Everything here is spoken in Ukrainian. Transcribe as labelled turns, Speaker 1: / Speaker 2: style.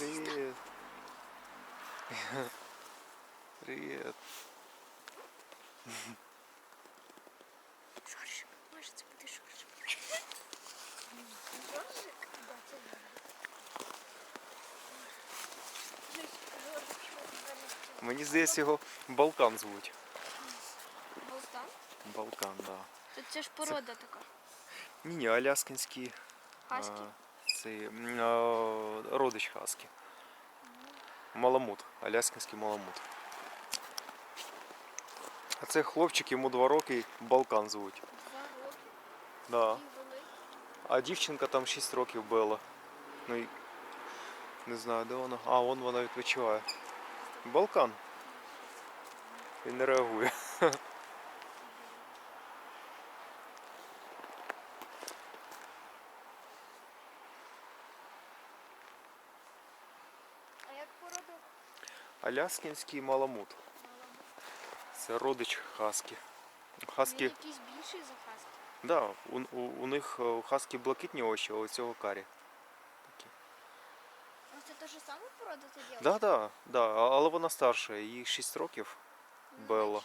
Speaker 1: Привет. Привет.
Speaker 2: Жоржик, може це буде Жоржик.
Speaker 3: Жоржик? Да, це він. Жоржик, Жоржик, що ти зараз?
Speaker 1: Мені здається, його Балкан звуть.
Speaker 2: Болтан?
Speaker 1: Балкан, да.
Speaker 2: Тут це ж порода така.
Speaker 1: Ні, ні, аляскинський.
Speaker 2: Хаски.
Speaker 1: Цей родич хаски. Маламут. Аляскинський маламут. А це хлопчик, йому два роки, Балкан звуть.
Speaker 2: Два роки.
Speaker 1: Да. А дівчинка там 6 років Белла. Ну і не знаю, де вона. А, вон вона відпочиває. Балкан. Він не реагує.
Speaker 2: А?
Speaker 1: Аляскінський маламут. Це родич хаски.
Speaker 2: Він
Speaker 1: Хаски,
Speaker 2: якийсь більший за хаски.
Speaker 1: да, у, у, у них е, у хаски блакитні очі, а у цього карі. Такі.
Speaker 2: А це те ж саме порода Так,
Speaker 1: Да, да, да, але вона старша, їй 6 років. Белла.